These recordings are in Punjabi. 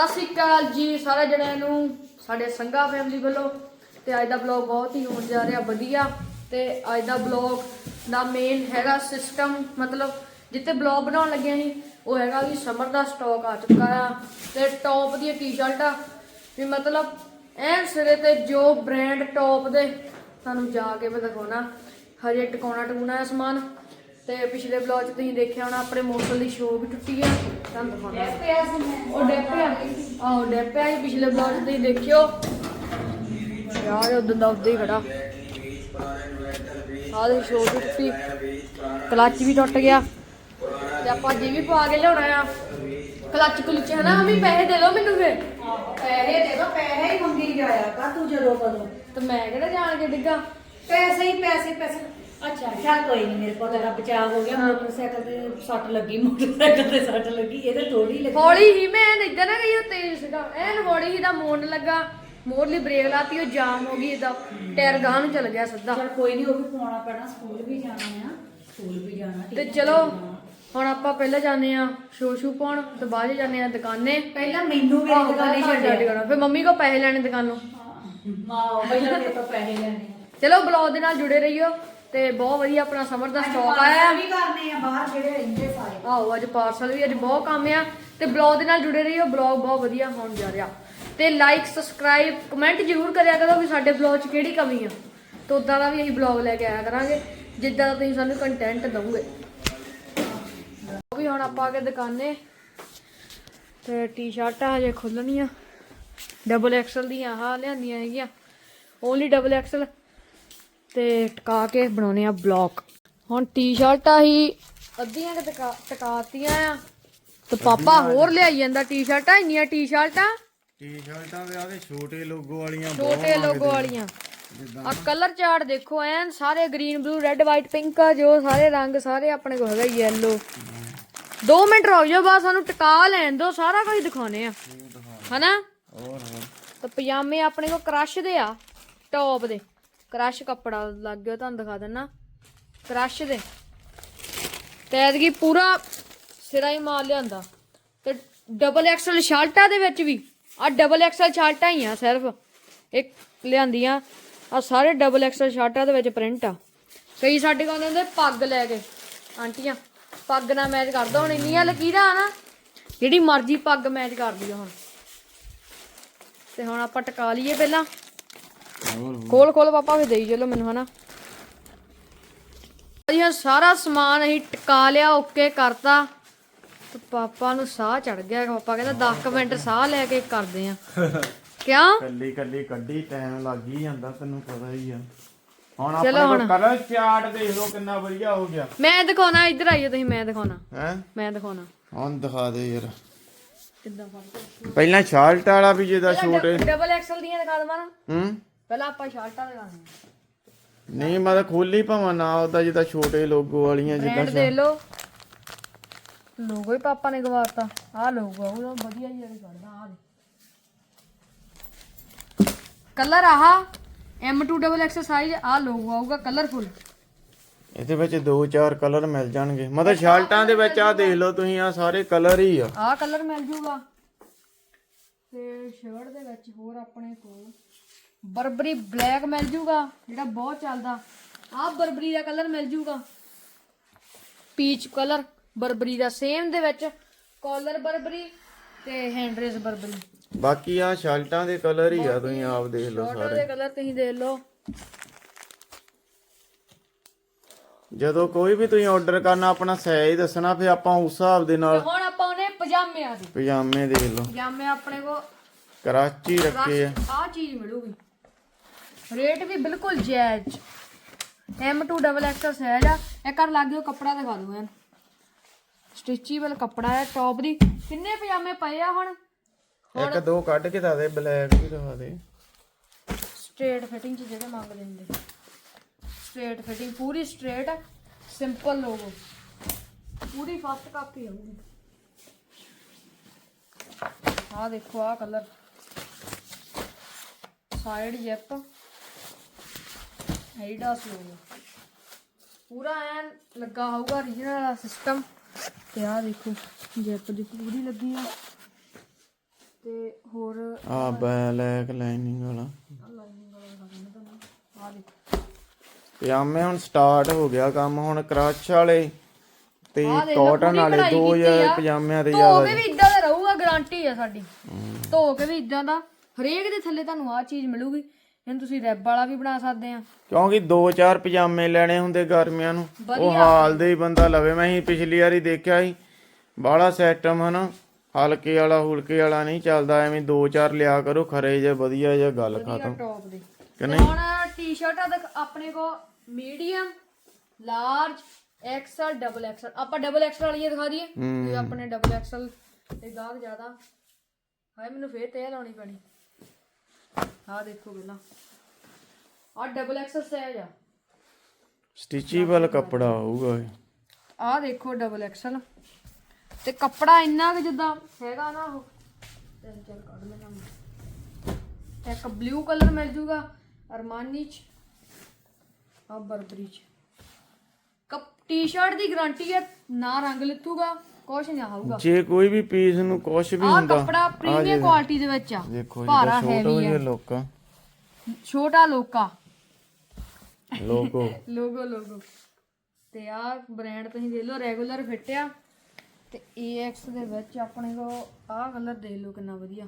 ਸਤਿ ਸ਼੍ਰੀ ਅਕਾਲ ਜੀ ਸਾਰੇ ਜਣਿਆਂ ਨੂੰ, ਸਾਡੇ ਸੰਗਾ ਫੈਮਿਲੀ ਵੱਲੋਂ। ਤੇ ਅੱਜ ਦਾ ਬਲੌਗ ਬਹੁਤ ਹੀ ਹੋਣ ਜਾ ਰਿਹਾ, ਵਧੀਆ। ਤੇ ਅੱਜ ਦਾ ਬਲੌਗ ਦਾ ਮੇਨ ਹੈਗਾ ਸਿਸਟਮ ਮਤਲਬ ਜਿੱਤੇ ਬਲੌਗ ਬਣਾਉਣ ਲੱਗਿਆ ਸੀ, ਉਹ ਹੈਗਾ ਵੀ ਸਮਰ ਦਾ ਸਟਾਕ ਆ ਚੁੱਕਾ ਆ। ਤੇ ਟੌਪ ਦੀਆਂ ਟੀ-ਸ਼ਰਟਾਂ ਵੀ ਮਤਲਬ ਐਨ ਸਿਰੇ ਤੇ ਜੋ ਬ੍ਰਾਂਡ ਟੌਪ ਦੇ, ਤੁਹਾਨੂੰ ਜਾ ਕੇ ਮੈਂ ਦਿਖਾਉਣਾ। ਹਜੇ ਟਿਕਾਉਣਾ ਟੂਣਾ ਹੈ ਸਮਾਨ। ਤੇ ਪਿਛਲੇ ਬਲੌਗ 'ਚ ਤੁਸੀਂ ਦੇਖਿਆ ਹੋਣਾ ਆਪਣੇ ਮੋਟਰ ਦੀ ਸ਼ੋਅ ਵੀ ਟੁੱਟੀ ਆ। ਤੁਹਾਨੂੰ ਦਿਖਾਉਣਾ। ਉਹ ਡੈਪਿਆ ਆਹੋ ਡੈਪਿਆ ਹੀ ਪਿਛਲੇ ਬਲੌਗ 'ਚ ਤੁਸੀਂ ਦੇਖਿਓ। ਯਾਰ ਉਦੋਂ ਦਾ ਉਦੋਂ ਹੀ ਖੜਾ। ਆਹ ਵੀ ਟੁੱਟੀ। ਕਲੱਚ ਵੀ ਟੁੱਟ ਗਿਆ। ਤੇ ਆਪਾਂ ਜੀ ਵੀ ਪਵਾ ਕੇ ਲਿਆਉਣਾ ਆ। ਕਲੱਚ ਕੁਲਚ ਹੈ ਨਾ ਅਮੀ ਪੈਸੇ ਦੇ ਦਿਓ ਮੈਨੂੰ ਫੇਰ। ਪੈਸੇ ਦੇ ਦੋ ਪੈਸੇ ਹੀ ਮੰਗੀ ਜਾਇਆ ਕਾ ਤੂੰ ਜਦੋਂ ਕਦੋਂ। ਤੇ ਮੈਂ ਕਿਹੜਾ ਜਾਣ ਕੇ ਡਿੱਗਾ? ਪੈਸੇ ਹੀ ਪੈਸੇ ਪੈਸੇ। ਅੱਛਾ। ਚੱਲ ਕੋਈ ਨਹੀਂ ਮੇਰੇ ਕੋਲ ਤੇਰਾ ਬਚਾਅ ਹੋ ਗਿਆ ਮੋਟਰਸਾਈਕਲ ਤੇ ਸੱਟ ਲੱਗੀ ਮੋਟਰਸਾਈਕਲ ਤੇ ਸੱਟ ਲੱਗੀ ਇਹਦੇ ਥੋੜੀ ਲੱਗੀ। ਹੌਲੀ ਹੀ ਮੈਂ ਇੱਧਰ ਨਾ ਗਈ ਉਹ ਤੇਜ਼ ਸੀਗਾ। ਐਨ ਹੌਲੀ ਹੀ ਦਾ ਮੋੜ ਲੱਗਾ। ਮੋੜਲੀ ਬ੍ਰੇਕ ਲਾਤੀ ਉਹ ਜਾਮ ਹੋ ਗਈ ਇਹਦਾ ਟਾਇਰ ਗਾਂ ਨੂੰ ਚਲ ਗਿਆ ਸਿੱਧਾ। ਚੱਲ ਕੋਈ ਨਹੀਂ ਉਹ ਵੀ ਪਾਉਣਾ ਪੈਣਾ ਸਕੂਲ ਵੀ ਜਾਣਾ ਆ ਸਕੂਲ ਵੀ ਜਾਣਾ ਤੇ ਚਲੋ ਹੁਣ ਆਪਾਂ ਪਹਿਲਾਂ ਜਾਂਦੇ ਆ ਸ਼ੋ ਸ਼ੂ ਪਾਉਣ ਤੇ ਬਾਅਦ ਚ ਜਾਂਦੇ ਆ ਦੁਕਾਨੇ। ਪਹਿਲਾਂ ਮੈਨੂੰ ਵੀ ਦੁਕਾਨੇ ਛੱਡਿਆ ਛੱਡਿਆ ਫਿਰ ਮੰਮੀ ਕੋ ਪੈਸੇ ਲੈਣੇ ਦੁਕਾਨੋਂ। ਮਾਂ ਪਹਿਲਾਂ ਮੇਰੇ ਤੋਂ ਪੈਸੇ ਲੈਣੇ ਚਲੋ ਬਲੌਗ ਦੇ ਨਾਲ ਜੁੜੇ ਰਹੀਓ। ਤੇ ਬਹੁਤ ਵਧੀਆ ਆਪਣਾ ਸਮਰ ਦਾ ਸਟਾਕ ਆਇਆ। ਵੀ ਕਰਨੇ ਆ ਬਾਹਰ ਜਿਹੜੇ ਰਹਿੰਦੇ ਸਾਰੇ। ਆਓ ਅੱਜ ਪਾਰਸਲ ਵੀ ਅੱਜ ਬਹੁਤ ਕੰਮ ਆ। ਤੇ ਬਲੌਗ ਦੇ ਨਾਲ ਜੁੜੇ ਰਹੀਓ ਬਲੌਗ ਬਹੁਤ ਵਧੀਆ ਹੋਣ ਜਾ ਰਿਹਾ। ਤੇ ਲਾਈਕ ਸਬਸਕ੍ਰਾਈਬ ਕਮੈਂਟ ਜ਼ਰੂਰ ਕਰਿਆ ਕਰੋ ਵੀ ਸਾਡੇ ਬਲੌਗ 'ਚ ਕਿਹੜੀ ਕਮੀ ਆ। ਤੇ ਉਦਾਂ ਦਾ ਵੀ ਅਸੀਂ ਬਲੌਗ ਲੈ ਕੇ ਆਇਆ ਕਰਾਂਗੇ ਜਿੱਦਾਂ ਦਾ ਤੁਸੀਂ ਸਾਨੂੰ ਕੰਟੈਂਟ ਦਵੋਗੇ। ਉਹ ਵੀ ਹੁਣ ਆਪਾਂ ਆ ਕੇ ਦੁਕਾਨੇ। ਤੇ ਟੀ-ਸ਼ਰਟਾਂ ਹਜੇ ਖੁੱਲਣੀਆਂ। ਡਬਲ ਐਕਸਲ ਦੀਆਂ ਆਹ ਲਿਆਂਦੀਆਂ ਹੈਗੀਆਂ। ਓਨਲੀ ਡਬਲ ਐਕਸਲ ਤੇ ਟਕਾ ਕੇ ਬਣਾਉਣੇ ਆ ਬਲੌਕ। ਹੁਣ ਟੀ-ਸ਼ਰਟਾਂ ਹੀ ਅੱਧੀਆਂ ਕਿ ਟਕਾ ਟਕਾਤੀਆਂ ਆ। ਤੇ ਪਾਪਾ ਹੋਰ ਲਿਆਈ ਜਾਂਦਾ ਟੀ-ਸ਼ਰਟਾਂ ਇੰਨੀਆਂ ਟੀ-ਸ਼ਰਟਾਂ? ਟੀ-ਸ਼ਰਟਾਂ ਦੇ ਆਦੇ ਛੋਟੇ ਲੋਗੋ ਵਾਲੀਆਂ ਛੋਟੇ ਲੋਗੋ ਵਾਲੀਆਂ। ਆ ਕਲਰ ਚਾਰਟ ਦੇਖੋ ਐਨ ਸਾਰੇ green blue red white pink ਆ ਜੋ ਸਾਰੇ ਰੰਗ ਸਾਰੇ ਆਪਣੇ ਕੋਲ ਹੈਗਾ ਯੈਲੋ 2 ਮਿੰਟ ਰੁਕ ਜਾਓ ਬਸ ਸਾਨੂੰ ਟਿਕਾ ਲੈਣ ਦਿਓ ਸਾਰਾ ਕੁਝ ਦਿਖਾਉਣੇ ਆ। ਹਨਾ? ਹੋਰ ਹੋਰ। ਤੇ ਪਜਾਮੇ ਆਪਣੇ ਕੋਲ ਕ੍ਰਸ਼ ਦੇ ਆ ਟੌਪ ਦੇ। ਕ੍ਰਸ਼ ਕੱਪੜਾ ਲੱਗ ਗਿਆ, ਤੁਹਾਨੂੰ ਦਿਖਾ ਦਿੰਨਾ। ਕ੍ਰਸ਼ ਦੇ। ਤੇ ਐਤਕੀ ਪੂਰਾ ਸਿਰਾ ਹੀ ਮਾਰ ਲਿਆਂਦਾ। ਤੇ ਡਬਲ ਐਕਸਲ ਸ਼ਰਟਾਂ ਦੇ ਵਿੱਚ ਵੀ ਆ ਡਬਲ ਐਕਸਲ ਸ਼ਰਟਾਂ ਹੀ ਆ ਸਿਰਫ। ਇੱਕ ਲਿਆਂਦੀਆਂ ਆ ਸਾਰੇ ਡਬਲ ਐਕਸਲ ਸ਼ਰਟਾਂ ਦੇ ਵਿੱਚ ਪ੍ਰਿੰਟ ਆ। ਕਈ ਸਾਡੇ ਕੋਲ ਹੁੰਦੇ ਪੱਗ ਲੈ ਕੇ। ਆਂਟੀਆਂ, ਪੱਗ ਨਾਲ ਮੈਚ ਕਰਦਾ ਹੁਣ, ਇੰਨੀਆਂ ਲਕੀਰਾਂ ਆ ਨਾ, ਜਿਹੜੀ ਮਰਜ਼ੀ ਪੱਗ ਮੈਚ ਕਰਦੀ ਆ ਹੁਣ। ਤੇ ਹੁਣ ਆਪਾਂ ਟਕਾ ਲਈਏ ਪਹਿਲਾਂ। ਖੋਲ ਖੋਲ ਪਾਪਾ ਵੀ ਦੇਈ ਚਲੋ ਮੈਨੂੰ ਹਨਾ। ਹੁਣ ਸਾਰਾ ਸਮਾਨ ਅਸੀਂ ਟਕਾ ਲਿਆ ਓਕੇ ਕਰਤਾ। ਤੇ ਪਾਪਾ ਨੂੰ ਸਾਹ ਚੜ ਗਿਆ ਪਾਪਾ ਕਹਿੰਦਾ 10 ਮਿੰਟ ਸਾਹ ਲੈ ਕੇ ਕਰਦੇ ਆ। ਕਿਉਂ? ਕੱਲੀ ਕੱਲੀ ਕੱਢੀ ਟਾਈਮ ਲੱਗ ਹੀ ਜਾਂਦਾ ਤੈਨੂੰ ਪਤਾ ਹੀ ਆ। ਹੁਣ ਆਪਣੇ ਕਲਰ ਚਾਰਟ ਦੇਖ ਲਓ ਕਿੰਨਾ ਵਧੀਆ ਹੋ ਗਿਆ। ਮੈਂ ਦਿਖਾਉਣਾ ਇੱਧਰ ਆਈਓ ਤੁਸੀਂ ਮੈਂ ਦਿਖਾਉਣਾ। ਹੈ? ਮੈਂ ਦਿਖਾਉਣਾ। ਹੁਣ ਦਿਖਾ ਦੇ ਯਾਰ। ਕਿੱਦਾਂ ਫੜ ਪਹਿਲਾਂ ਸ਼ਰਟ ਵਾਲਾ ਵੀ ਜਿਹਦਾ ਛੋਟੇ ਡਬਲ ਐਕਸਲ ਦੀਆਂ ਦਿਖਾ ਦਵਾਂ ਨਾ। ਹੂੰ? ਪਹਿਲਾਂ ਆਪਾਂ ਸ਼ਰਟਾਂ ਦਿਖਾਉਣੀਆਂ ਨਹੀਂ ਮੈਂ ਤਾਂ ਖੋਲੀ ਭਾਵਾਂ ਨਾ ਉਹਦਾ ਜਿਹਦਾ ਛੋਟੇ ਲੋਗੋ ਵਾਲੀਆਂ ਜਿੱਦਾਂ ਬ੍ਰਾਂਡ ਦੇ ਲੋ ਲੋਗੋ ਹੀ ਪਾਪਾ ਨੇ ਗਵਾਤਾ। ਆਹ ਲੋਗੋ ਉਹ ਵਧੀਆ ਜਿਹਾ ਹੀ ਕੱਢਦਾ ਆਹ ਕਲਰ ਆਹ M2 ਡਬਲ ਐਕਸ ਸਾਈਜ਼ ਆਹ ਲੋਗੋ ਆਊਗਾ ਕਲਰਫੁਲ ਇਹਦੇ ਵਿੱਚ ਦੋ ਚਾਰ ਕਲਰ ਮਿਲ ਜਾਣਗੇ। ਮਤਲਬ ਸ਼ਰਟਾਂ ਦੇ ਵਿੱਚ ਆ ਦੇਖ ਲਓ ਤੁਸੀਂ ਆ ਸਾਰੇ ਕਲਰ ਹੀ ਆ। ਆਹ ਕਲਰ ਮਿਲ ਜੂਗਾ। ਤੇ ਸ਼ਰਟ ਦੇ ਵਿੱਚ ਹੋਰ ਆਪਣੇ ਕੋਲ ਬਰਬਰੀ ਬਲੈਕ ਮਿਲ ਜੂਗਾ ਜਿਹੜਾ ਬਹੁਤ ਚੱਲਦਾ। ਆਹ ਬਰਬਰੀ ਦਾ ਕਲਰ ਮਿਲ ਜੂਗਾ। ਪੀਚ ਕਲਰ ਬਰਬਰੀ ਦਾ ਸੇਮ ਦੇ ਵਿੱਚ ਕਾਲਰ ਬਰਬਰੀ ਤੇ ਹੈਂਡਰੇਸ ਬਰਬਰੀ। ਬਾਕੀ ਆ ਸ਼ਰਟਾਂ ਦੇ ਕਲਰ ਹੀ ਆ ਤੁਸੀਂ ਆਪ ਦੇਖ ਲਓ ਸ਼ਰਟਾਂ ਦੇ ਕਲਰ ਤੁਸੀਂ ਦੇਖ ਲਓ। ਜਦੋਂ ਕੋਈ ਵੀ ਤੁਸੀਂ ਆਰਡਰ ਕਰਨਾ ਆਪਣਾ ਸਾਈਜ਼ ਦੱਸਣਾ ਫਿਰ ਆਪਾਂ ਉਸ ਹਿਸਾਬ ਦੇ ਤੇ ਨਾਲ ਹੁਣ ਆਪਾਂ ਉਹਨੇ ਪਜਾਮਿਆਂ ਦੀ। ਪਜਾਮੇ ਦੇਖ ਲਓ। ਪਜਾਮੇ ਆਪਣੇ ਕੋ ਕਰਾਚੀ ਰੱਖੇ ਆ। ਆ ਚੀਜ਼ ਮਿਲੂਗੀ। ਰੇਟ ਵੀ ਬਿਲਕੁਲ ਜਾਇਜ਼ M2 ਡਬਲ ਐਕਸਲ ਸਾਈਜ਼ ਆ। ਇਹ ਕਰ ਲੱਗ ਗਿਆ ਕੱਪੜਾ ਦਿਖਾ ਦੂੰ ਐਨ ਸਟਿਚੇਬਲ ਕੱਪੜਾ ਹੈ ਟੌਪ ਦੀ। ਕਿੰਨੇ ਪਜਾਮੇ ਪਏ ਆ ਹੁਣ? ਇੱਕ ਦੋ ਕੱਢ ਕੇ ਦੱਸ ਦੇ ਬਲੈਕ ਵੀ ਦਿਖਾ ਦੇ। ਸਟ੍ਰੇਟ ਫਿਟਿੰਗ ਚ ਜਿਹੜੇ ਮੰਗਦੇ ਹੁੰਦੇ ਸਟ੍ਰੇਟ ਫਿਟਿੰਗ ਪੂਰੀ ਸਟ੍ਰੇਟ ਸਿੰਪਲ ਲੋਗੋ ਪੂਰੀ ਫਸਟ ਕਾਪੀ ਹੋਊਗੀ ਆ ਦੇਖੋ ਆ ਕਲਰ ਸਾਈਡ ਜੈਪ ਐਡੀਡਾਸ ਲੋਗੋ ਪੂਰਾ ਐਨ ਲੱਗਾ ਹੋਊਗਾ origignal ਵਾਲਾ ਸਿਸਟਮ ਤੇ ਆ ਦੇਖੋ ਜੈਪ ਦੀ ਪੂਰੀ ਲੱਗੀ ਆ। ਤੇ ਹੋਰ ਆ ਬੈਲੈਕ ਲਾਈਨਿੰਗ ਵਾਲਾ। ਲਾਈਨਿੰਗ ਵਾਲਾ ਦਿਖਾਉਂਦਾ ਤੁਹਾਨੂੰ। ਆ ਦੇਖੋ। ਪਜਾਮੇ ਹੁਣ ਸਟਾਰਟ ਹੋ ਗਿਆ ਕੰਮ ਹੁਣ ਕ੍ਰਸ਼ ਵਾਲੇ ਤੇ ਆਹ ਦੇਖ ਲਓ, ਕਾਟਨ ਪੂਰੀ ਵਾਲੇ ਕਢਾਈ ਦੋ ਕੀਤੀ ਆ। ਪਜਾਮਿਆਂ ਦੇ ਧੋ ਜ਼ਿਆਦਾ। ਕੇ ਵੀ ਇਦਾਂ ਦਾ ਰਹੂਗਾ ਗਾਰੰਟੀ ਆ ਸਾਡੀ। ਧੋ ਕੇ ਵੀ ਇਦਾਂ ਦਾ। ਹਰੇਕ ਦੇ ਥੱਲੇ ਤੁਹਾਨੂੰ ਆਹ ਚੀਜ਼ ਮਿਲੂਗੀ। ਇਹਨੂੰ ਤੁਸੀਂ ਰੈਬ ਵਾਲਾ ਵੀ ਬਣਾ ਸਕਦੇ ਆ। ਕਿਉਂਕਿ ਦੋ ਚਾਰ ਪਜਾਮੇ ਲੈਣੇ ਹੁੰਦੇ ਗਰਮੀਆਂ ਨੂੰ ਉਹ ਹਾਲ ਦੇ ਹੀ ਬੰਦਾ ਲਵੇ। ਮੈਂ ਹੀ ਪਿਛਲੀ ਵਾਰੀ ਦੇਖਿਆ ਸੀ ਬਾਹਲਾ ਸਿਸਟਮ ਹਨਾ ਹਲਕੇ ਵਾਲਾ ਹੁਲਕੇ ਵਾਲਾ ਨਹੀਂ ਚੱਲਦਾ ਐਵੇਂ ਦੋ ਚਾਰ ਲਿਆ ਕਰੋ ਖਰੇ ਜੇ ਵਧੀਆ ਜੇ ਗੱਲ ਖਤਮ। ਟੌਪ ਦੇ। ਕਿ ਤੇ ਹੁਣ ਟੀ-ਸ਼ਰਟਾਂ ਦਾ ਆਪਣੇ ਕੋ medium large XL double XL ਆਪਾਂ ਡਬਲ ਐਕਸਲ ਵਾਲੀ ਦਿਖਾ ਦਈਏ ਤੇ ਆਪਣੇ ਡਬਲ ਐਕਸਲ ਤੇ ਗਾਹਕ ਜ਼ਿਆਦਾ। ਹਾਏ ਮੈਨੂੰ ਫੇਰ ਤੇ ਲਾਉਣੀ ਪੈਣੀ। ਆਹ ਦੇਖੋ ਪਹਿਲਾਂ ਆਹ ਡਬਲ ਐਕਸਲ ਸਾਈਜ਼ ਆ। ਸਟਿਚੇਬਲ ਕੱਪੜਾ ਹੋਊਗਾ ਇਹ। ਆਹ ਦੇਖੋ ਡਬਲ ਐਕਸਲ ਤੇ ਕੱਪੜਾ ਇੰਨਾ ਕਿ ਜਿੱਦਾਂ ਹੈਗਾ ਨਾ ਉਹ। ਤਿੰਨ ਚਾਰ ਕੱਢ ਲੈਣਾ ਮੈਂ। ਇੱਕ ਬਲੂ ਕਲਰ ਮਿਲ ਜੂਗਾ ਅਰਮਾਨੀ ਚ। ਆ ਬਰਬਰੀ ਚ। ਕੱਪ ਟੀ-ਸ਼ਰਟ ਦੀ ਗਾਰੰਟੀ ਹੈ ਨਾ ਰੰਗ ਲਿੱਥੂਗਾ। ਕੁਛ ਨਹੀਂ ਆਊਗਾ। ਜੇ ਕੋਈ ਵੀ ਪੀਸ ਨੂੰ ਕੁਛ ਵੀ ਆਹ ਹੁੰਦਾ ਕੱਪੜਾ ਪ੍ਰੀਮੀਅਮ ਕੁਆਲਿਟੀ ਦੇ ਵਿੱਚ ਆ। ਦੇਖੋ ਭਾਰਾ ਜਿਹੜਾ ਛੋਟੋ ਹੈਵੀ ਜਿਹੇ ਲੋਕਾਂ ਛੋਟਾ ਲੋਕਾ ਲੋਗੋ। Logo logo. ਤੇ ਆ ਬ੍ਰਾਂਡ ਤੁਸੀਂ ਦੇਖ ਲਓ ਰੈਗੂਲਰ ਫਿੱਟ ਆ। ਤੇ AX ਦੇ ਵਿੱਚ ਆਪਣੇ ਕੋ ਆਹ ਕਲਰ ਦੇਖ ਲਓ ਕਿੰਨਾ ਵਧੀਆ।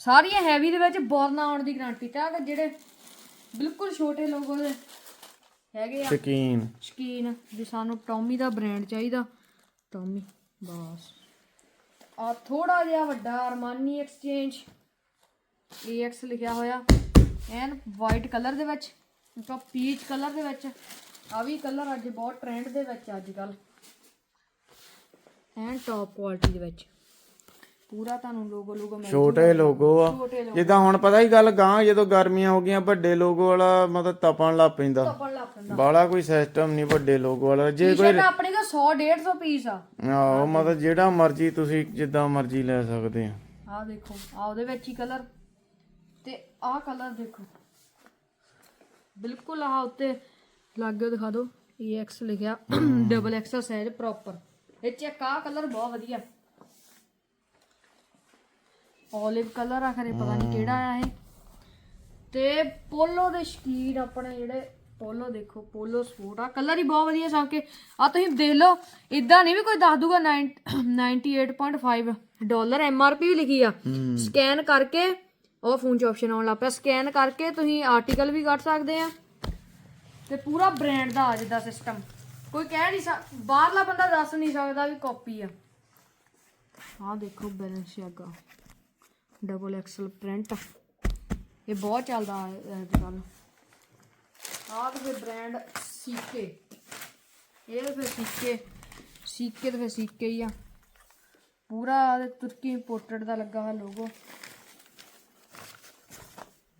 ਸਾਰੀਆਂ ਹੈਵੀ ਦੇ ਵਿੱਚ ਬੋਰਨ ਆਉਣ ਦੀ ਗਾਰੰਟੀ ਤਾਂ ਕਿ ਜਿਹੜੇ ਬਿਲਕੁਲ ਛੋਟੇ ਲੋਗੋ ਦੇ ਹੈਗੇ ਆ। ਸ਼ਕੀਨ। ਸ਼ਕੀਨ ਵੀ ਸਾਨੂੰ ਟੌਮੀ ਦਾ ਬ੍ਰਾਂਡ ਚਾਹੀਦਾ। ਟੌਮੀ ਬਸ। ਆ ਥੋੜਾ ਜਿਹਾ ਵੱਡਾ ਅਰਮਾਨੀ ਐਕਸਚੇਂਜ AX ਲਿਖਿਆ ਹੋਇਆ। ਐਨ ਵਾਈਟ ਕਲਰ ਦੇ ਵਿੱਚ, ਇੱਕ ਪੀਚ ਕਲਰ ਦੇ ਵਿੱਚ। ਆ ਵੀ ਕਲਰ ਅੱਜ ਬਹੁਤ ਟ੍ਰੈਂਡ ਦੇ ਵਿੱਚ ਅੱਜ ਕੱਲ ਐਨ ਟੌਪ ਕੁਆਲਿਟੀ ਦੇ ਵਿੱਚ। ਪੂਰਾ ਤੁਹਾਨੂੰ ਲੋਗੋ ਲੋਗੋ ਮਿਲ ਛੋਟੇ ਲੋਗੋ ਆ। ਛੋਟੇ ਲੋਗੋ। ਜਿੱਦਾਂ ਹੁਣ ਪਤਾ ਹੀ ਗੱਲ ਗਾਂ ਜਦੋਂ ਗਰਮੀਆਂ ਹੋ ਗਈਆਂ ਵੱਡੇ ਲੋਗੋ ਵਾਲਾ ਮਤਲਬ ਤਪਣ ਲੱਗ ਪੈਂਦਾ। ਪਣ ਲੱਗ ਪੈਂਦਾ। ਬਾਲਾ ਕੋਈ ਸਿਸਟਮ ਨਹੀਂ ਵੱਡੇ ਲੋਗੋ ਵਾਲਾ। ਜੇ ਕੋਈ ਟੀ-ਸ਼ਰਟ ਆਪਣੇ ਕੋਲ 100 150 ਪੀਸ ਆ। ਆਹੋ ਮਤਲਬ ਜਿਹੜਾ ਮਰਜ਼ੀ ਤੁਸੀਂ ਜਿੱਦਾਂ ਮਰਜ਼ੀ ਲੈ ਸਕਦੇ ਆ। ਆਹ ਦੇਖੋ ਆ ਉਹਦੇ ਵਿੱਚ ਹੀ ਕਲਰ ਤੇ ਆਹ ਕਲਰ ਦੇਖੋ। ਬਿਲਕੁਲ ਆਹ ਉੱਤੇ ਲਾਗੇ ਦਿਖਾ ਦਿਓ। EX ਲਿਖਿਆ। ਡਬਲ ਐਕਸਲ ਸਾਈਜ਼ ਪ੍ਰੋਪਰ ਇਹ ਚ ਆਹ ਕਲਰ ਬਹੁਤ ਵਧੀਆ। 올ਿਵ ਕਲਰ ਆ ਖਰੇ ਪਤਾ ਨਹੀਂ ਕਿਹੜਾ ਆ ਇਹ। ਤੇ ਪੋਲੋ ਦੇ ਸ਼ਕੀਨ ਆਪਣੇ ਜਿਹੜੇ ਪੋਲੋ ਦੇਖੋ ਪੋਲੋ ਸਪੋਰਟ ਆ ਕਲਰ ਹੀ ਬਹੁਤ ਵਧੀਆ ਸਭ ਕੇ। ਆ ਤੁਸੀਂ ਦੇਖ ਲਓ ਇਦਾਂ ਨਹੀਂ ਵੀ ਕੋਈ ਦੱਸ ਦੂਗਾ 9 98.5 ਡਾਲਰ ਐਮਆਰਪੀ ਵੀ ਲਿਖੀ ਆ। ਸਕੈਨ ਕਰਕੇ ਉਹ ਫੋਨ 'ਚ ਆਪਸ਼ਨ ਆਉਣ ਲੱਗ ਪਿਆ। ਸਕੈਨ ਕਰਕੇ ਤੁਸੀਂ ਆਰਟੀਕਲ ਵੀ ਕੱਢ ਸਕਦੇ ਆ। ਤੇ ਪੂਰਾ ਬ੍ਰਾਂਡ ਦਾ ਆ ਜਿੱਦਾਂ ਸਿਸਟਮ ਕੋਈ ਕਹਿ ਨਹੀਂ ਸਕ ਬਾਹਰਲਾ ਬੰਦਾ ਦੱਸ ਨਹੀਂ ਸਕਦਾ ਵੀ ਕਾਪੀ ਆ। ਆਹ ਦੇਖੋ ਬੈਲੈਂਸਿਆਗਾ ਡਬਲ ਐਕਸਲ ਪ੍ਰਿੰਟ ਇਹ ਬਹੁਤ ਚੱਲਦਾ ਅੱਜ ਕੱਲ ਆਹ ਤੇ ਬ੍ਰਾਂਡ ਸੀਕੇ ਇਹ ਤੇ ਫਿਰ ਸੀਕੇ ਸੀਕੇ ਤੇ ਫਿਰ ਸੀਕੇ ਹੀ ਆ। ਪੂਰਾ ਤੁਰਕੀ ਇੰਪੋਰਟਡ ਦਾ ਲੱਗਾ ਹੋਇਆ ਲੋਗੋ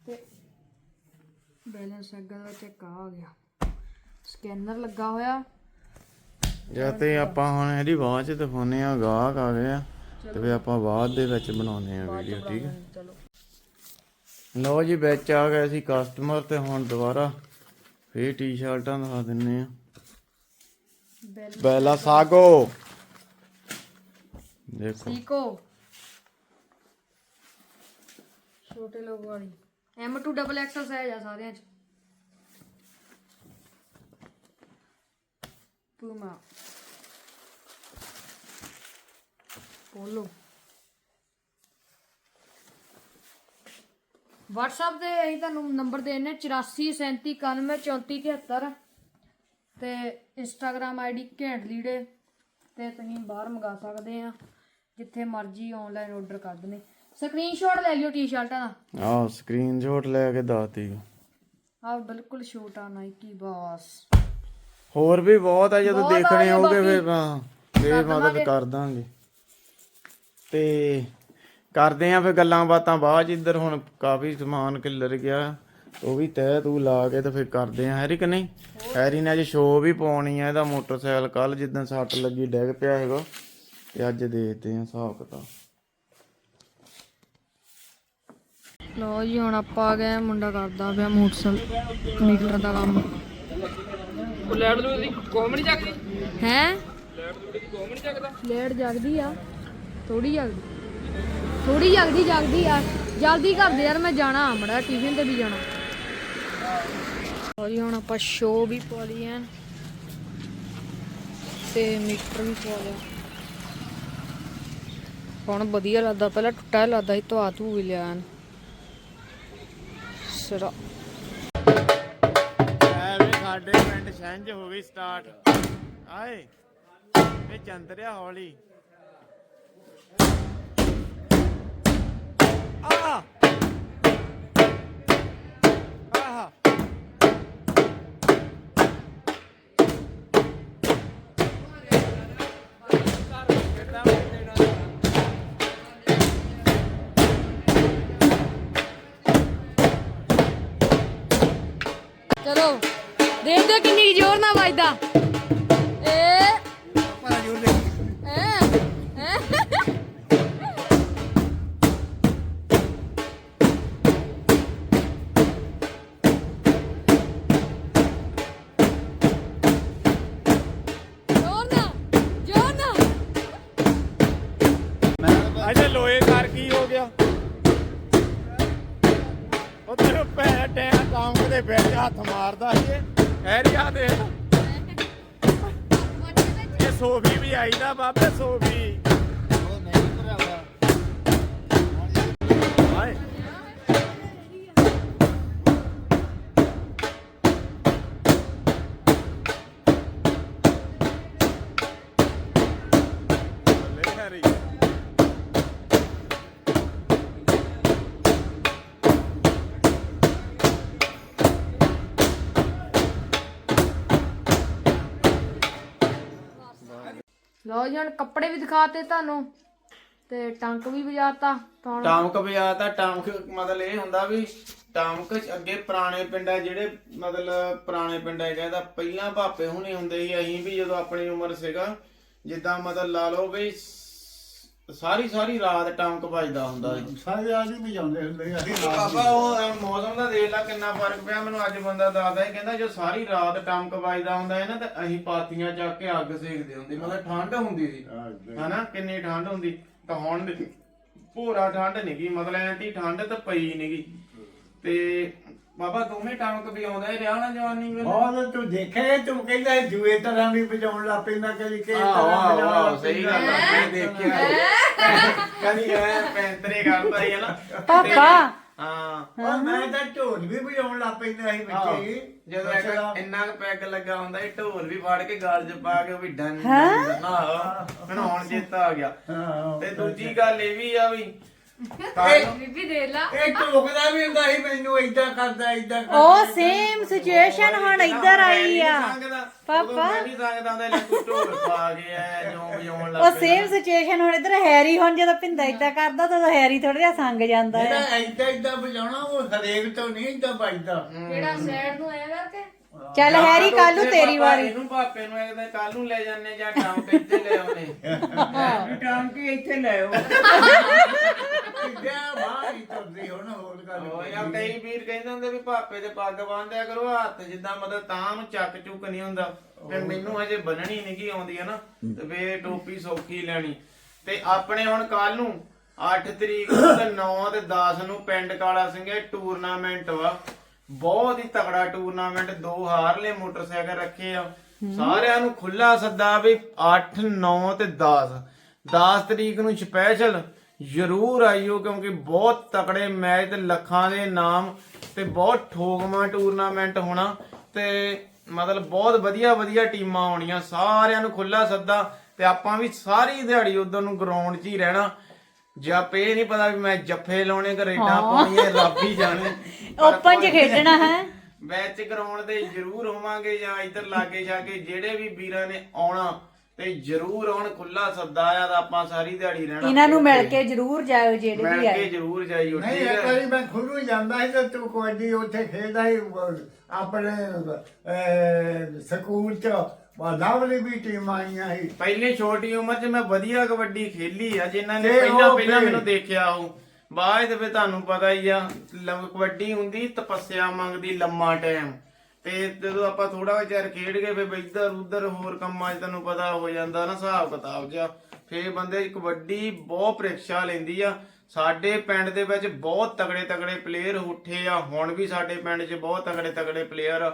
ਤੇ ਬੈਲੈਂਸ ਅੱਗਾ ਦਾ ਚੈੱਕ ਆ ਗਿਆ। ਸਕੈਨਰ ਲੱਗਾ ਹੋਇਆ। ਜਾਂ ਤੇ ਆਪਾਂ ਹੁਣ ਇਹਦੀ ਬਾਅਦ ਚ ਦਿਖਾਉਨੇ ਆ ਗਾਹਕ ਆ ਗਏ ਆ। ਤੇ ਫਿਰ ਆਪਾਂ ਬਾਅਦ ਦੇ ਵਿੱਚ ਬਣਾਉਨੇ ਆ ਵੀਡੀਓ ਠੀਕ ਹੈ? ਚਲੋ। ਲਓ ਜੀ ਵਿੱਚ ਆ ਗਏ ਸੀ ਕਸਟਮਰ ਤੇ ਹੁਣ ਦੁਬਾਰਾ ਫੇਰ ਟੀ-ਸ਼ਰਟਾਂ ਦਿਖਾ ਦਿੰਨੇ ਆ। ਬੈਲ ਸਾਗੋ। ਦੇਖੋ। ਸੀਕੋ। ਛੋਟੇ ਲੋਗੋ ਵਾਲੀ। M2 ਡਬਲ ਐਕਸਲ ਸਾਈਜ਼ ਆ ਸਾਰਿਆਂ ਚ। ਪੂਮਾ ਪੋਲੋ WhatsApp ਤੇ ਅਸੀਂ ਤੁਹਾਨੂੰ ਨੰਬਰ ਦੇ ਦਿੰਨੇ 8437913473 ਤੇ Instagram ID ਘੈਂਟ ਲੀੜੇ ਤੇ ਤੁਸੀਂ ਬਾਹਰ ਮੰਗਾ ਸਕਦੇ ਆ ਜਿੱਥੇ ਮਰਜ਼ੀ ਆਨਲਾਈਨ ਆਰਡਰ ਕਰ ਦਨੇ ਸਕਰੀਨਸ਼ਾਟ ਲੈ ਲਿਓ ਟੀ-ਸ਼ਰਟਾਂ ਦਾ। ਆਹ ਸਕਰੀਨਸ਼ਾਟ ਲੈ ਕੇ ਦੱਸਤੀ। ਆਹ ਬਿਲਕੁਲ ਛੋਟਾ ਨਾਈਕੀ ਬਾਸ ਹੋਰ ਵੀ ਬਹੁਤ ਆ ਜਦੋਂ ਆ ਦੇਖਣੇ ਹੋਗੇ ਫਿਰ ਹਾਂ ਫੇਰ ਮਦਦ ਕਰ ਦਾਂਗੇ। ਤੇ ਕਰਦੇ ਆ ਫਿਰ ਗੱਲਾਂ ਬਾਤਾਂ ਬਾਅਦ ਚ ਇੱਧਰ ਹੁਣ ਕਾਫੀ ਸਮਾਨ ਕਿੱਲਰ ਗਿਆ ਉਹ ਵੀ ਤਹਿ ਤੂੰ ਲਾ ਕੇ ਤੇ ਫਿਰ ਕਰਦੇ ਆ ਹੈਰੀ ਕਿ ਨਹੀਂ? ਹੈਰੀ ਨੇ ਅੱਜ ਸ਼ੋਅ ਵੀ ਪਾਉਣੀ ਆ ਇਹਦਾ ਮੋਟਰਸਾਈਕਲ ਕੱਲ ਜਿੱਦਾਂ ਸੱਟ ਲੱਗੀ ਡਿੱਗ ਪਿਆ ਹੈਗਾ ਤੇ ਅੱਜ ਦੇਖਦੇ ਆ ਹਿਸਾਬ ਕਿਤਾਬ। ਲੋ ਜੀ ਹੁਣ ਆਪਾਂ ਆ ਗਏ ਮੁੰਡਾ ਕਰਦਾ ਪਿਆ ਮੋਟਰਸਾਈਕਲ ਮੀਟਰ ਦਾ ਕੰਮ। ਲੈਟ ਦੀ ਕੋਮ ਨਹੀਂ ਚੱਕਦੀ? ਹੈ? ਲੈਟ ਦੀ ਕੋਮ ਨਹੀਂ ਚੱਕਦਾ? ਲੇਟ ਜਗਦੀ ਆ। ਥੋੜੀ ਜਗਦੀ ਥੋੜੀ ਜਗਦੀ ਜਗਦੀ ਆ। ਜਲਦੀ ਕਰਦੇ ਯਾਰ, ਮੈਂ ਜਾਣਾ ਮੜਾ ਟਿਫਿਨ ਤੇ ਵੀ ਜਾਣਾ। ਔਰ ਹੁਣ ਆਪਾਂ ਸ਼ੋ ਵੀ ਪਾ ਲਈ ਐਨ। ਤੇ ਮੀਟਰ ਵੀ ਪਾ ਲਿਆ। ਹੁਣ ਵਧੀਆ ਲੱਗਦਾ, ਪਹਿਲਾਂ ਟੁੱਟਾ ਲੱਗਦਾ ਸੀ, ਧਵਾ ਧੂ ਵੀ ਲਿਆ ਸਿਰਾ। ਐਵੇਂ ਸਾਡੇ ਪਿੰਡ ਛੰਝ ਹੋ ਗਈ ਸਟਾਰਟ। ਆਏ, ਇਹ ਚੰਦਰਿਆ ਹੌਲੀ। ਚਲੋ ਦੇਖ ਕਿੰਨੀ ਜ਼ੋਰ ਨਾਲ ਵੱਜਦਾ। ਟੈਂ ਟਾਂਗ ਦੇ ਵਿੱਚ ਹੱਥ ਮਾਰਦਾ ਸੀ। ਹੈਰੀਆ ਦੇ ਇਹ ਸੋਫੀ ਵੀ ਆਈਦਾ ਬਾਬੇ ਸੋਫੀ। ਹਾਏ। ਲਓ ਜੀ, ਹੁਣ ਕੱਪੜੇ ਵੀ ਦਿਖਾਤੇ ਤੁਹਾਨੂੰ ਤੇ ਟੰਕ ਵੀ ਵਜਾਤਾ ਤਾਂ ਟਾਮਕ ਬਿਆ ਤਾਂ ਟਾਮਕ ਮਤਲਬ ਇਹ ਹੁੰਦਾ ਵੀ ਟਾਮਕ ਚ ਅੱਗੇ ਪੁਰਾਣੇ ਪਿੰਡ ਆ, ਜਿਹੜੇ ਮਤਲਬ ਪੁਰਾਣੇ ਪਿੰਡ ਹੈਗਾ ਤਾਂ ਪਹਿਲਾਂ ਭਾਪੇ ਹੁਣੇ ਹੁੰਦੇ ਸੀ, ਅਸੀਂ ਵੀ ਜਦੋਂ ਆਪਣੀ ਉਮਰ ਸੀਗਾ, ਜਿੱਦਾਂ ਮਤਲਬ ਲਾ ਲਓ ਵੀ ਸਾਰੀ ਸਾਰੀ ਰਾਤ ਟਾਮਕ ਵੱਜਦਾ ਹੁੰਦਾ ਸੀ। ਸਾਰੇ ਆਦਮੀ ਵੀ ਜਾਂਦੇ ਹੁੰਦੇ ਆ ਪਾਪਾ ਉਹ ਮੌਸਮ ਦਾ ਦੇਖ ਲਾ ਕਿੰਨਾ ਫ਼ਰਕ ਪਿਆ ਮੈਨੂੰ ਅੱਜ ਬੰਦਾ ਦੱਸਦਾ ਹੈ ਕਹਿੰਦਾ ਜੋ ਸਾਰੀ ਰਾਤ ਟਾਮਕ ਵੱਜਦਾ ਹੁੰਦਾ ਹੈ ਨਾ ਤੇ ਅਸੀਂ ਪਾਤੀਆਂ ਚੱਕ ਕੇ ਅੱਗ ਸੇਕਦੇ ਹੁੰਦੇ ਮਤਲਬ ਠੰਡ ਹੁੰਦੀ ਸੀ। ਹਨਾ ਕਿੰਨੀ ਠੰਡ ਹੁੰਦੀ ਤਾਂ ਹੁਣ ਦੇ- ਭੋਰਾ ਠੰਡ ਨਹੀਂ ਗਈ ਮਤਲਬ ਐਂਟੀ ਠੰਡ ਤਾਂ ਪਈ ਨਹੀਂ ਗਈ ਤੇ ਬਾਬਾ ਦੋਵੇਂ ਟਾਮਕ ਵੀ ਆਉਂਦਾ ਰਿਹਾ ਨਾ ਜਵਾਨੀ ਵੇਲੇ। ਬਹੁਤ ਤੂੰ ਦੇਖੇ ਤੂੰ ਕਹਿੰਦਾ ਇਹ ਜੂਏ ਤਰ੍ਹਾਂ ਵੀ ਵਜਾਉਣ ਲੱਗ ਪੈਂਦਾ ਕਦੀ ਕਿ ਆਹੋ ਆਹੋ ਸਹੀ ਗੱਲ ਆ ਮੈਂ ਦੇਖਿਆ। ਕਦੀ ਐ ਪੈਂਤਰੇ ਕਰਦਾ ਹੀ ਹੈ ਨਾ। ਪਾਪਾ। ਹਾਂ। ਮੈਂ ਤਾਂ ਢੋਲ ਵੀ ਵਜਾਉਣ ਲੱਗ ਪੈਂਦਾ ਸੀ ਹੀ। ਜਦੋਂ ਇੱਕ। ਇੰਨਾ ਕੁ ਪੈਗ ਲੱਗਾ ਹੁੰਦਾ ਇਹ ਢੋਲ ਵੀ ਫੜ ਕੇ ਗਾਲ 'ਚ ਪਾ ਕੇ ਉਹ ਵੀ ਡਨ ਡਨ ਨਾ ਮੈਨੂੰ ਹੁਣ ਚੇਤਾ ਆ ਗਿਆ। ਹਾਂ। ਤੇ ਦੂਜੀ ਗੱਲ ਇਹ ਵੀ ਆ ਵੀ ਬੀਬੀ ਦੇ ਲਾ। ਇਹ ਢੋਕਦਾ ਵੀ ਹੁੰਦਾ ਸੀ ਮੈਨੂੰ ਏਦਾਂ ਕਰਦਾ ਏਦਾਂ ਕਰਦਾ। ਉਹ ਸੇਮ ਸਿਚੁਏਸ਼ਨ ਹੁਣ ਇੱਧਰ ਆਈ ਆ। ਪਾਪਾ। ਮੈਂ ਵੀ ਸੰਗਦਾ ਹੁੰਦਾ ਲੈ ਤੂੰ ਢੋਲ ਪਾ ਗਿਆ ਜਿਉਂ ਵਜਾਉਣ ਲੱਗ ਉਹ ਸੇਮ ਸਿਚੁਏਸ਼ਨ ਹੁਣ ਇੱਧਰ ਹੈਰੀ ਹੁਣ ਜਦੋਂ ਪਿੰਦਾ ਇਦਾਂ ਕਰਦਾ ਤਾਂ ਉਦੋਂ ਹੈਰੀ ਥੋੜਾ ਜਿਹਾ ਸੰਗ ਜਾਂਦਾ ਜਿਹੜਾ ਹੈ। ਏਦਾਂ ਏਦਾਂ ਵਜਾਉਣਾ ਉਹ ਹਰੇਕ ਤੋਂ ਨਹੀਂ ਏਦਾਂ ਵੱਜਦਾ। ਕਿਹੜਾ ਸਾਈਡ ਨੂੰ ਆਇਆ ਕਰਕੇ ਚੱਲ ਹੈਰੀ ਕੱਲ ਨੂੰ ਤੇਰੀ ਵਾਰੀ। ਇਹਨੂੰ ਪਾਪੇ ਨੂੰ ਇਹਦੇ ਕੱਲ ਨੂੰ ਲੈ ਜਾਂਦੇ ਜਾਂ ਟਾਂਕ ਇੱਥੇ ਲੈ ਆਉਨੇ ਟਾਂਗ ਕੇ ਇੱਥੇ ਲੈ ਆਓ? ਕਿੱਦਾਂ ਬਾਹਰ ਹੀ ਤੁਰਦੀ ਹੁਣ ਹੋਰ ਗੱਲ ਉਹ ਯਾਰ ਕਈ ਵੀਰ ਕਹਿੰਦੇ ਹੁੰਦੇ ਵੀ ਪਾਪੇ ਦੇ ਪੱਗ ਬੰਨ੍ਹਿਆ ਕਰੋ ਹੱਥ ਜਿੱਦਾਂ ਮਤਲਬ ਤਾਂ ਨੂੰ ਚੱਕ ਚੁੱਕ ਨਹੀਂ ਹੁੰਦਾ। ਤੇ ਮੈਨੂੰ ਹਜੇ ਬੰਨਣੀ ਨਹੀਂ ਕੀ ਆਉਂਦੀ ਹੈ ਨਾ ਤੇ ਵੇ ਟੋਪੀ ਸੌਖੀ ਲੈਣੀ। ਤੇ ਆਪਣੇ ਹੁਣ ਕੱਲ ਨੂੰ 8 ਤਰੀਕ ਨੂੰ ਤੇ 9 ਤੇ 10 ਨੂੰ ਪਿੰਡ ਕਾਲਾ ਸਿੰਘੇ ਟੂਰਨਾਮੈਂਟ ਵਾ। ਬਹੁਤ ਹੀ ਤਗੜਾ ਟੂਰਨਾਮੈਂਟ ਦੋ ਹਾਰਲੇ ਮੋਟਰਸਾਈਕਲ ਰੱਖੇ ਆ। ਸਾਰਿਆਂ ਨੂੰ ਖੁੱਲਾ ਸੱਦਾ ਵੀ 8 9 ਤੇ 10 10 ਤਰੀਕ ਨੂੰ ਸਪੈਸ਼ਲ ਜ਼ਰੂਰ ਆਇਓ ਕਿਉਂਕਿ ਬਹੁਤ ਤਕੜੇ ਮੈਚ ਤੇ ਲੱਖਾਂ ਦੇ ਨਾਮ ਤੇ ਬਹੁਤ ਠੋਕਮਾ ਟੂਰਨਾਮੈਂਟ ਹੋਣਾ ਤੇ ਮਤਲਬ ਬਹੁਤ ਵਧੀਆ ਵਧੀਆ ਟੀਮਾਂ ਆਉਣੀਆਂ। ਸਾਰਿਆਂ ਨੂੰ ਖੁੱਲਾ ਸੱਦਾ ਤੇ ਆਪਾਂ ਵੀ ਸਾਰੀ ਦਿਹਾੜੀ ਉਧਰ ਨੂੰ ਗਰਾਊਂਡ 'ਚ ਹੀ ਰਹਿਣਾ। ਜਪ ਇਹ ਨਹੀਂ ਪਤਾ ਵੀ ਮੈਂ ਜੱਫੇ ਲਾਉਣੇ ਕਿ ਰੇਡਾਂ ਪਾਉਣੀਆਂ ਰੱਬ ਹੀ ਜਾਣੇ। ਓਪਨ 'ਚ ਖੇਡਣਾ ਹੈ। ਮੈਚ ਗਰਾਊਂਡ ਤੇ ਜ਼ਰੂਰ ਹੋਵਾਂਗੇ ਜਾਂ ਇੱਧਰ ਲਾਗੇ ਛਾਗੇ ਜਿਹੜੇ ਵੀ ਵੀਰਾਂ ਨੇ ਆਉਣਾ ਤੇ ਜ਼ਰੂਰ ਆਉਣ ਖੁੱਲਾ ਸੱਦਾ ਆ ਤਾਂ ਆਪਾਂ ਸਾਰੀ ਦਿਹਾੜੀ ਰਹਿਣਾ ਇਹਨਾਂ ਨੂੰ ਮਿਲ ਕੇ ਜ਼ਰੂਰ ਜਾਇਓ ਜਿਹੜੇ ਮਿਲ ਵੀ ਕੇ ਆਏ। ਜ਼ਰੂਰ ਜਾਈਓ ਨਹੀਂ ਠੀਕ ਇੱਕ ਹੈ ਵਾਰੀ ਮੈਂ ਖੁਰੂ ਜਾਂਦਾ ਸੀ ਤੇ ਤੂੰ ਕਬੱਡੀ ਉੱਥੇ ਖੇਡਦਾ ਸੀ ਅਹ, ਆਪਣੇ ਅਹ, ਸਕੂਲ ਚ। ਵਾਦਾਵਲੀ ਵੀ ਟੀਮ ਆਈਆਂ ਸੀ। ਪਹਿਲੇ ਛੋਟੀ ਉਮਰ 'ਚ ਮੈਂ ਵਧੀਆ ਕਬੱਡੀ ਖੇਲੀ ਆ ਜਿਨ੍ਹਾਂ ਨੇ ਤੇ ਪਹਿਲਾਂ ਉਹ ਪਹਿਲਾਂ ਫਿਰ- ਮੈਨੂੰ ਦੇਖਿਆ ਹੋ ਬਾਅਦ ਵਿੱਚ ਤੁਹਾਨੂੰ ਪਤਾ ਹੀ ਆ ਲੰਮ- ਕਬੱਡੀ ਹੁੰਦੀ ਤਪੱਸਿਆ ਮੰਗਦੀ ਲੰਮਾ ਟਾਈਮ ਤੇ ਜਦੋਂ ਆਪਾਂ ਥੋੜਾ ਚਿਰ ਖੇਡ ਗਏ ਫਿਰ ਇੱਧਰ ਉੱਧਰ ਹੋਰ ਕੰਮਾਂ 'ਚ ਤੁਹਾਨੂੰ ਪਤਾ ਹੋ ਜਾਂਦਾ ਨਾ ਹਿਸਾਬ ਕਿਤਾਬ ਜਿਹਾ। ਫੇਰ ਬੰਦੇ ਦੀ ਕਬੱਡੀ ਬਹੁਤ ਪ੍ਰੀਖਿਆ ਲੈਂਦੀ ਆ। ਸਾਡੇ ਪਿੰਡ ਦੇ ਵਿੱਚ ਬਹੁਤ ਤਗੜੇ ਤਗੜੇ ਪਲੇਅਰ ਉੱਠੇ ਆ। ਹੁਣ ਵੀ ਸਾਡੇ ਪਿੰਡ 'ਚ ਬਹੁਤ ਤਗੜੇ ਤਗੜੇ ਪਲੇਅਰ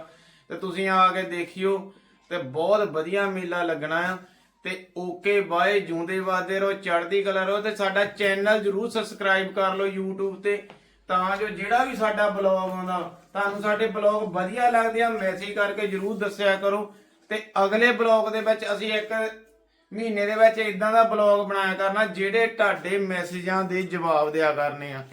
ਤੇ ਤੁਸੀਂ ਆ ਕੇ ਦੇਖਿਓ ਤੇ ਬਹੁਤ ਵਧੀਆ ਮੇਲਾ ਲੱਗਣਾ ਆ। ਤੇ ਓਕੇ ਬਾਏ ਜੂੰਦੇ ਵਾਦੇ ਰਹੋ, ਚੜ੍ਹਦੀ ਕਲਾ ਰਹੋ ਤੇ ਸਾਡਾ ਚੈਨਲ ਜਰੂਰ ਸਬਸਕ੍ਰਾਈਬ ਕਰ ਲਓ YouTube ਤੇ। ਤਾਂ ਜੋ ਜਿਹੜਾ ਵੀ ਸਾਡਾ ਬਲੌਗ ਆਉਂਦਾ, ਤੁਹਾਨੂੰ ਸਾਡੇ ਬਲੌਗ ਵਧੀਆ ਲੱਗਦੇ ਆ, ਮੈਸੇਜ ਕਰਕੇ ਜਰੂਰ ਦੱਸਿਆ ਕਰੋ। ਤੇ ਅਗਲੇ ਬਲੌਗ ਦੇ ਵਿੱਚ ਅਸੀਂ ਇੱਕ ਮਹੀਨੇ ਦੇ ਵਿੱਚ ਇਦਾਂ ਦਾ ਬਲੌਗ ਬਣਾਇਆ ਕਰਨਾ, ਜਿਹੜੇ ਤੁਹਾਡੇ ਮੈਸੇਜਾਂ ਦੇ ਜਵਾਬ ਦਿਆ ਕਰਨੇ ਆ।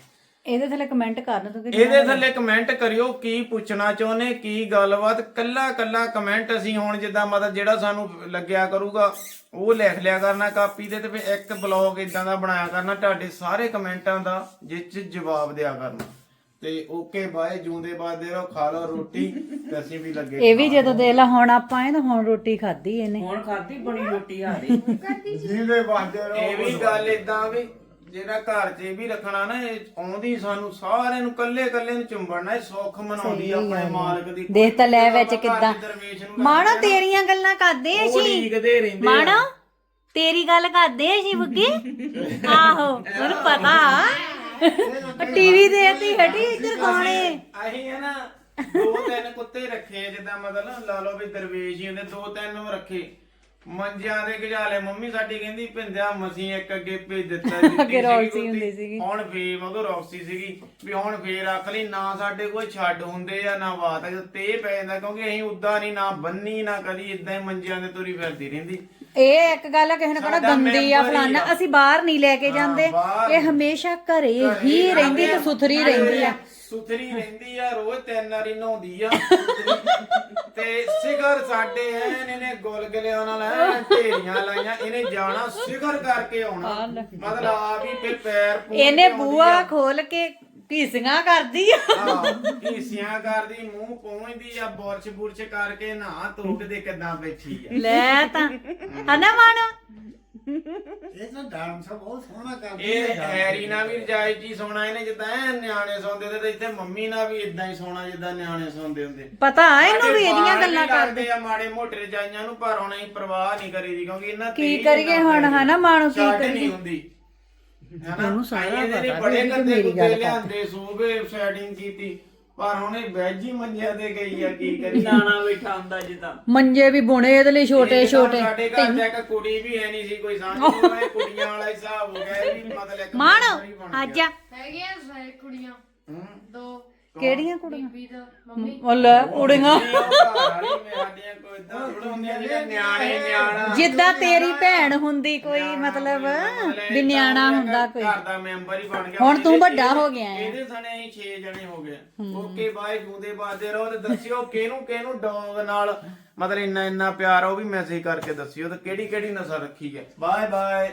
ਇਹਦੇ ਥੱਲੇ ਕਮੈਂਟ ਕਰਨ ਤੂੰ ਕਿ ਇਹਦੇ ਥੱਲੇ ਕਮੈਂਟ ਕਰਿਓ ਕੀ ਪੁੱਛਣਾ ਚਾਹੁੰਦੇ ਕੀ ਗੱਲਬਾਤ। ਕੱਲਾ ਕੱਲਾ ਕਮੈਂਟ ਅਸੀਂ ਹੁਣ ਜਿੱਦਾਂ ਮਤਲਬ ਜਿਹੜਾ ਸਾਨੂੰ ਲੱਗਿਆ ਕਰੂਗਾ ਉਹ ਲਿਖ ਲਿਆ ਕਰਨਾ ਕਾਪੀ ਤੇ ਤੇ ਫਿਰ ਇੱਕ ਬਲੌਗ ਇਦਾਂ ਦਾ ਬਣਾਇਆ ਕਰਨਾ ਤੁਹਾਡੇ ਸਾਰੇ ਕਮੈਂਟਾਂ ਦਾ ਜਿਸ 'ਚ ਜਵਾਬ ਦਿਆ ਕਰਨਾ। ਤੇ ਓਕੇ ਬਾਏ ਜੂੰਦੇ ਬਾਦੇ ਰਹੋ ਖਾ ਲਓ ਰੋਟੀ ਤੇ ਅਸੀਂ ਵੀ ਲੱਗੇ ਇਹ ਵੀ ਜਦੋਂ ਦੇ ਲਾ ਹੁਣ ਆਪਾਂ ਤਾਂ ਹੁਣ ਰੋਟੀ ਖਾਧੀ ਇਹਨੇ। ਹੁਣ ਖਾਦੀ ਬਣੀ ਰੋਟੀ ਆ ਰਹੀ ਜਿਹਦੇ ਵਾਦੇ ਰਹੋ ਇਹ ਵੀ ਗੱਲ ਇਦਾਂ ਵੀ ਜਿਹੜਾ ਘਰ 'ਚ ਵੀ ਰੱਖਣਾ ਨਾ ਇਹ ਆਉਂਦੀ ਸਾਨੂੰ ਸਾਰਿਆਂ ਨੂੰ ਕੱਲੇ ਕੱਲੇ ਨੂੰ ਚੁੰਬੜਨਾ ਇਹ ਸੁੱਖ ਮਨਾਉਂਦੀ ਆ ਆਪਣੇ ਮਾਲਕ ਦੀ ਦੇਖ ਤਾਂ ਲੈ ਵਿੱਚ ਕਿੱਦਾਂ। ਮਾਣੋ ਤੇਰੀਆਂ ਗੱਲਾਂ ਕਰਦੇ ਅਸੀਂ ਉਡੀਕਦੇ ਰਹਿੰਦੇ ਆ। ਮਾਣੋ ਤੇਰੀ ਗੱਲ ਕਰਦੇ ਅਸੀਂ ਬੁੱਗੇ ਆਹੋ ਉਹਨੂੰ ਪਤਾ। ਟੀਵੀ ਦੇਖਦੀ ਹਟੀ ਇੱਧਰ ਗਾਣੇ ਅਸੀਂ ਹੈ ਨਾ ਦੋ ਤਿੰਨ ਕੁੱਤੇ ਰੱਖੇ ਆ, ਜਿੱਦਾਂ ਮਤਲਬ ਲਾ ਲਓ ਵੀ ਦਰਵੇਸ਼ ਹੀ ਹੁੰਦੇ ਦੋ ਤਿੰਨ ਉਹ ਰੱਖੇ। ਮੰਜਿਆਂ ਦੇ ਗਜਾਲੇ ਮੰਮੀ ਸਾਡੀ ਕਹਿੰਦੀ ਪਿੰਦਿਆ ਮਸੀਂ ਇੱਕ ਅੱਗੇ ਭੇਜ ਦਿੱਤਾ ਦਿੱਤੀ ਅੱਗੇ ਰੌਕਸੀ ਕੁੱਤੀ। ਹੁੰਦੀ ਸੀਗੀ। ਹੁਣ ਫੇਰ ਮਗਰ ਰੌਕਸੀ ਸੀਗੀ ਵੀ ਹੁਣ ਫੇਰ ਰੱਖ ਲਈ ਨਾ ਸਾਡੇ ਕੋਈ ਛੱਡ ਹੁੰਦੇ ਆ ਨਾ ਬਾਤ ਤੇ ਪੈ ਜਾਂਦਾ ਕਿਉਂਕਿ ਅਸੀਂ ਉਦਾਂ ਨਹੀਂ ਨਾ ਬੰਨੀ ਨਾ ਕਦੀ ਇਦਾਂ ਹੀ ਮੰਜਿਆਂ ਦੇ ਤੁਰੀ ਫਿਰਦੀ ਰਹਿੰਦੀ ਇਹ ਇੱਕ ਗੱਲ ਆ ਕਿਸੇ ਨੇ ਕਹਣਾ ਸਾਡਾ ਗੰਦੀ ਆ ਮੈਂਬਰ ਹੀ ਫਲਾਨਾ। ਆ। ਅਸੀਂ ਬਾਹਰ ਨਹੀਂ ਲੈ ਕੇ ਜਾਂਦੇ। ਬਾਹਰ ਇਹ ਹਮੇਸ਼ਾ ਘਰੇ ਹੀ ਰਹਿੰਦੀ ਤੇ ਸੁਥਰੀ ਰਹਿੰਦੀ ਆ। ਸੁਥਰੀ ਰਹਿੰਦੀ ਆ ਰੋਜ਼ ਤਿੰਨ ਵਾਰੀ ਨਹਾਉਂਦੀ ਆ। ਤੇ ਸਿਗਰ ਸਾਡੇ ਐਨ ਇਹਨੇ ਗੁਲਗਲਿਆਂ ਨਾਲ ਐਨ ਢੇਰੀਆਂ ਲਾਈਆਂ ਇਹਨੇ ਜਾਣਾ ਸਿਗਰ ਕਰਕੇ ਆਉਣਾ। ਮਤਲਬ ਆ ਵੀ ਤੇ ਪੈਰ ਪੂੰਝ ਇਹਨੇ ਆਉਂਦੀ ਬੂਆ ਆ। ਖੋਲ ਕੇ ਪੀਸੀਆਂ ਕਰਦੀ ਆ। ਢੀਸੀਆਂ ਕਰਦੀ ਮੂੰਹ ਪਹੁੰਚਦੀ ਆ ਬੁਰਸ਼ ਬੁਰਸ਼ ਕਰਕੇ ਨਹਾ ਧੋ ਕੇ ਦੇ ਕਿਦਾਂ ਬੈਠੀ ਆ। ਲੈ ਤਾਂ। ਹਨਾ ਮਾਣੋ ਇਹ ਤਾਂ ਡਾਂਸ ਬਹੁਤ ਸੋਹਣਾ ਕਰਦੀ ਇਹ ਹੈਰੀ ਨਾਲ ਵੀ ਰਜਾਈ ਜੀ ਸੋਣਾ ਇਹਨੇ ਜਿੱਦਾਂ ਐਨ ਨਿਆਣੇ ਸੌਂਦੇ ਤੇ ਇੱਥੇ ਮੰਮੀ ਨਾਲ ਵੀ ਇਦਾਂ ਹੀ ਸੋਣਾ ਜਿੱਦਾਂ ਨਿਆਣੇ ਸੌਂਦੇ ਹੁੰਦੇ। ਪਤਾ ਇਹਨੂੰ ਵੀ ਇਹਦੀਆਂ ਗੱਲਾਂ ਕਰਦੇ। ਆ ਮਾੜੇ ਮੋਟੇ ਰਜਾਈਆਂ ਨੂੰ ਪਰ ਹੁਣ ਅਸੀਂ ਪਰਵਾਹ ਨਹੀਂ ਕਰੀਦੀ ਕਿਉਂਕਿ ਇਹਨਾਂ ਕੀ ਕਰੀਏ ਹੁਣ ਹਨਾ ਮਾਣੋ ਕੀ ਕਰੀਏ ਨਹੀਂ ਹੁੰਦੀ। ਉਹਨੂੰ ਸਾਰਾ ਪਤਾ। ਬੜੇ ਮੇਰੀ ਗੁੱਦੇ ਗੱਲ ਲਿਆਂਦੇ ਸੂਬੇ ਸੈਟਿੰਗ ਕੀਤੀ। ਪਰ ਹੁਣ ਇਹ ਵੈਜ ਹੀ ਮੰਜਿਆ ਤੇ ਗਈ ਆ ਕੀ ਕਰੀ ਨਾਣਾ ਬੈਠਾ ਹੁੰਦਾ ਜਿੱਦਾਂ। ਮੰਜੇ ਵੀ ਬੁਣੇ ਇਹਦੇ ਲਈ ਛੋਟੇ ਛੋਟੇ। ਸਾਡੇ ਘਰ ਚ ਇੱਕ ਕੁੜੀ ਵੀ ਹੈ ਨਹੀਂ ਸੀ ਕੋਈ ਨਹੀਂ ਕੁੜੀਆਂ ਵਾਲਾ ਹਿਸਾਬ ਹੋ ਗਿਆ ਇਹ ਵੀ ਮਤਲਬ ਇੱਕ ਮਾਣੋ ਮੈਂਬਰ ਹੀ ਬਣ ਗਿਆ। ਆਜਾ। ਹੈਗੀਆਂ ਸਾਰੇ ਕੁੜੀਆਂ। ਹੂੰ। ਦੋ। ਕਿਹੜੀਆਂ ਕੁੜੀਆਂ? ਬੀਬੀ ਦਾ ਮੰਮੀ। ਉਹ ਲੈ ਕੁੜੀਆਂ। ਜਿੱਦਾਂ ਤੇਰੀ ਭੈਣ ਹੁੰਦੀ ਕੋਈ ਮਤਲਬ ਵੀ ਨਿਆਣਾ ਹੁੰਦਾ ਕੋਈ। ਘਰ ਦਾ ਮੈਂਬਰ ਹੀ ਬਣ ਗਿਆ। ਹੁਣ ਤੂੰ ਵੱਡਾ ਹੋ ਗਿਆ ਹੈ। ਇਹਦੇ ਸਣੇ ਅਸੀਂ 6 ਜਣੇ ਹੋ ਗਏ। ਓਕੇ ਬਾਏ ਜੂਦੇ ਬਾਦੇ ਰਹੋ ਤੇ ਦੱਸਿਓ ਕਿਹਨੂੰ ਕਿਹਨੂੰ ਡੌਗ ਨਾਲ ਮਤਲਬ ਇੰਨਾ ਇੰਨਾ ਪਿਆਰ ਆ ਉਹ ਵੀ ਮੈਸੇਜ ਕਰਕੇ ਦੱਸਿਓ ਤੇ ਕਿਹੜੀ ਕਿਹੜੀ ਨਸਲ ਰੱਖੀ ਹੈ। Bye bye.